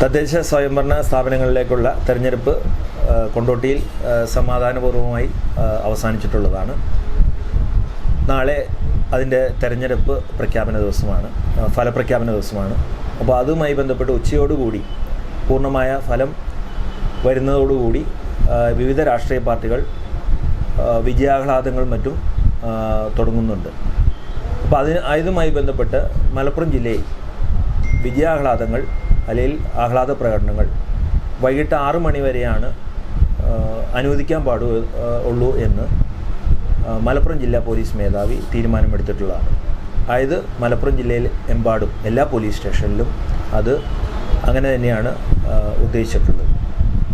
തദ്ദേശ സ്വയംഭരണ സ്ഥാപനങ്ങളിലേക്കുള്ള തെരഞ്ഞെടുപ്പ് കൊണ്ടോട്ടിയിൽ സമാധാനപൂർവമായി അവസാനിച്ചിട്ടുള്ളതാണ്. നാളെ അതിന്റെ തെരഞ്ഞെടുപ്പ് പ്രഖ്യാപന ദിവസമാണ് ഫലപ്രഖ്യാപന ദിവസമാണ്. അപ്പോൾ അതുമായി ബന്ധപ്പെട്ട് ഉച്ചയോടുകൂടി പൂർണമായ ഫലം വരുന്നതോടുകൂടി വിവിധ രാഷ്ട്രീയ പാർട്ടികൾ വിജയാഹ്ലാദങ്ങളും മറ്റും തുടങ്ങുന്നുണ്ട്. അപ്പോൾ അതിന് ഇതുമായി ബന്ധപ്പെട്ട് മലപ്പുറം ജില്ലയിൽ വിജയാഹ്ലാദങ്ങൾ അല്ലെങ്കിൽ ആഹ്ലാദ പ്രകടനങ്ങൾ. വൈകിട്ട് ആറു മണി വരെയാണ് അനുവദിക്കാൻ പാടു ഉള്ളൂ എന്ന് മലപ്പുറം ജില്ലാ പോലീസ് മേധാവി തീരുമാനമെടുത്തിട്ടുള്ളതാണ്. അതായത് മലപ്പുറം ജില്ലയിൽ എമ്പാടും എല്ലാ പോലീസ് സ്റ്റേഷനിലും അത് അങ്ങനെ തന്നെയാണ് ഉദ്ദേശിച്ചിട്ടുള്ളത്.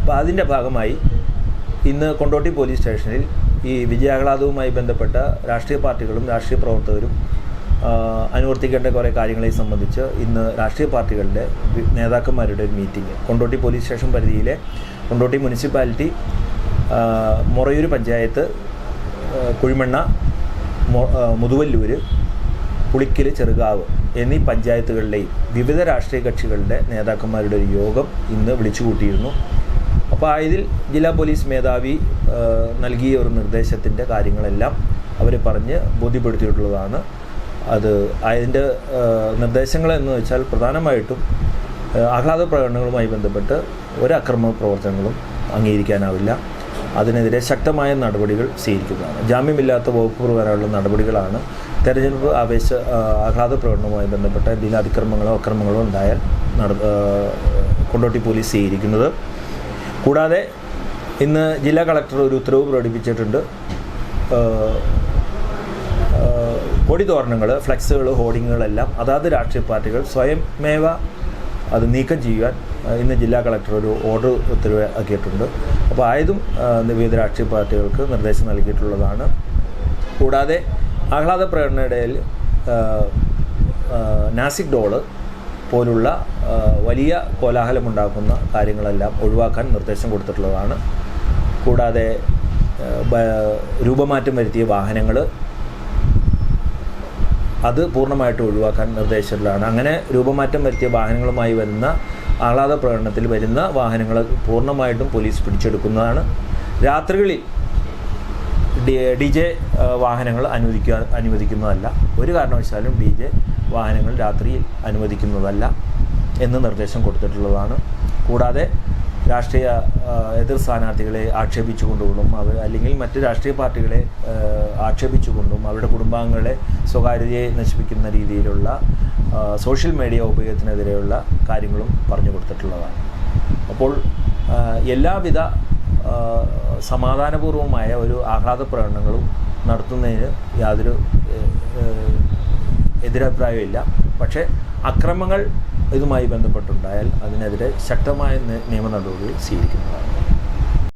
അപ്പോൾ അതിന്റെ ഭാഗമായി ഇന്ന് കൊണ്ടോട്ടി പോലീസ് സ്റ്റേഷനിൽ ഈ വിജയാഹ്ലാദവുമായി ബന്ധപ്പെട്ട രാഷ്ട്രീയ പാർട്ടികളും രാഷ്ട്രീയ പ്രവർത്തകരും അനുവർത്തിക്കേണ്ട കുറേ കാര്യങ്ങളെ സംബന്ധിച്ച് ഇന്ന് രാഷ്ട്രീയ പാർട്ടികളുടെ നേതാക്കന്മാരുടെ ഒരു മീറ്റിംഗ് കൊണ്ടോട്ടി പോലീസ് സ്റ്റേഷൻ പരിധിയിലെ കൊണ്ടോട്ടി മുനിസിപ്പാലിറ്റി മൊറയൂർ പഞ്ചായത്ത് കുഴിമണ്ണ മുതുവല്ലൂർ പുളിക്കൽ ചെറുകാവ് എന്നീ പഞ്ചായത്തുകളിലെയും വിവിധ രാഷ്ട്രീയ കക്ഷികളുടെ നേതാക്കന്മാരുടെ ഒരു യോഗം ഇന്ന് വിളിച്ചു കൂട്ടിയിരുന്നു അപ്പോൾ ഇതിൽ ജില്ലാ പോലീസ് മേധാവി നൽകിയ ഒരു നിർദ്ദേശത്തിന്റെ കാര്യങ്ങളെല്ലാം അവർ പറഞ്ഞ് ബോധ്യപ്പെടുത്തിയിട്ടുള്ളതാണ്. അത് അതിന്റെ നിർദ്ദേശങ്ങൾ എന്ന് വെച്ചാൽ പ്രധാനമായിട്ടും ആഹ്ലാദ പ്രകടനങ്ങളുമായി ബന്ധപ്പെട്ട് ഒരു അക്രമ പ്രവർത്തനങ്ങളും അംഗീകരിക്കാനാവില്ല. അതിനെതിരെ ശക്തമായ നടപടികൾ സ്വീകരിക്കുന്നതാണ്. ജാമ്യമില്ലാത്ത വകുപ്പ് പ്രകാരമുള്ള നടപടികളാണ് തെരഞ്ഞെടുപ്പ് ആവേശ ആഹ്ലാദ പ്രകടനവുമായി ബന്ധപ്പെട്ട എന്തെങ്കിലും അതിക്രമങ്ങളോ അക്രമങ്ങളോ ഉണ്ടായാൽ നട കൊണ്ടോട്ടി പോലീസ് സ്വീകരിക്കുന്നത്. കൂടാതെ ഇന്ന് ജില്ലാ കളക്ടർ ഒരു ഉത്തരവ് പ്രകടിപ്പിച്ചിട്ടുണ്ട്. കൊടിതോരണങ്ങൾ ഫ്ലെക്സുകൾ ഹോർഡിങ്ങുകളെല്ലാം അതാത് രാഷ്ട്രീയ പാർട്ടികൾ സ്വയമേവ അത് നീക്കം ചെയ്യുവാൻ ഇന്ന് ജില്ലാ കളക്ടർ ഒരു ഓർഡർ ഉത്തരവ് ആക്കിയിട്ടുണ്ട് അപ്പോൾ ആയതും വിവിധ രാഷ്ട്രീയ പാർട്ടികൾക്ക് നിർദ്ദേശം നൽകിയിട്ടുള്ളതാണ്. കൂടാതെ ആഹ്ലാദ പ്രകടനയിടയിൽ നാസിക് ഡോൾ പോലുള്ള വലിയ കോലാഹലമുണ്ടാക്കുന്ന കാര്യങ്ങളെല്ലാം ഒഴിവാക്കാൻ നിർദ്ദേശം കൊടുത്തിട്ടുള്ളതാണ്. കൂടാതെ രൂപമാറ്റം വരുത്തിയ വാഹനങ്ങൾ അത് പൂർണമായിട്ട് ഒഴിവാക്കാൻ നിർദ്ദേശിച്ചിട്ടുള്ളതാണ് അങ്ങനെ രൂപമാറ്റം വരുത്തിയ വാഹനങ്ങളുമായി വരുന്ന ആഹ്ലാദ പ്രകടനത്തിൽ വരുന്ന വാഹനങ്ങൾ പൂർണമായിട്ടും പോലീസ് പിടിച്ചെടുക്കുന്നതാണ്. രാത്രികളിൽ ഡി ജെ വാഹനങ്ങൾ അനുവദിക്കുക അനുവദിക്കുന്നതല്ല. ഒരു കാരണവശാലും ഡി ജെ വാഹനങ്ങൾ രാത്രിയിൽ അനുവദിക്കുന്നതല്ല എന്ന് നിർദ്ദേശം കൊടുത്തിട്ടുള്ളതാണ്. കൂടാതെ രാഷ്ട്രീയ എതിർ സ്ഥാനാർത്ഥികളെ ആക്ഷേപിച്ചുകൊണ്ടും അവർ അല്ലെങ്കിൽ മറ്റ് രാഷ്ട്രീയ പാർട്ടികളെ ആക്ഷേപിച്ചുകൊണ്ടും അവരുടെ കുടുംബാംഗങ്ങളെ സ്വകാര്യതയെ നശിപ്പിക്കുന്ന രീതിയിലുള്ള സോഷ്യൽ മീഡിയ ഉപയോഗത്തിനെതിരെയുള്ള കാര്യങ്ങളും പറഞ്ഞു കൊടുത്തിട്ടുള്ളതാണ്. അപ്പോൾ എല്ലാവിധ സമാധാനപൂർവമായ ഒരു ആഹ്ലാദ പ്രകടനങ്ങളും നടത്തുന്നതിന് യാതൊരു എതിരഭിപ്രായമില്ല പക്ഷേ അക്രമങ്ങൾ ഇതുമായി ബന്ധപ്പെട്ടുണ്ടായാൽ അതിനെതിരെ ശക്തമായ നിയമ നടപടികൾ സ്വീകരിക്കുന്നതാണ്.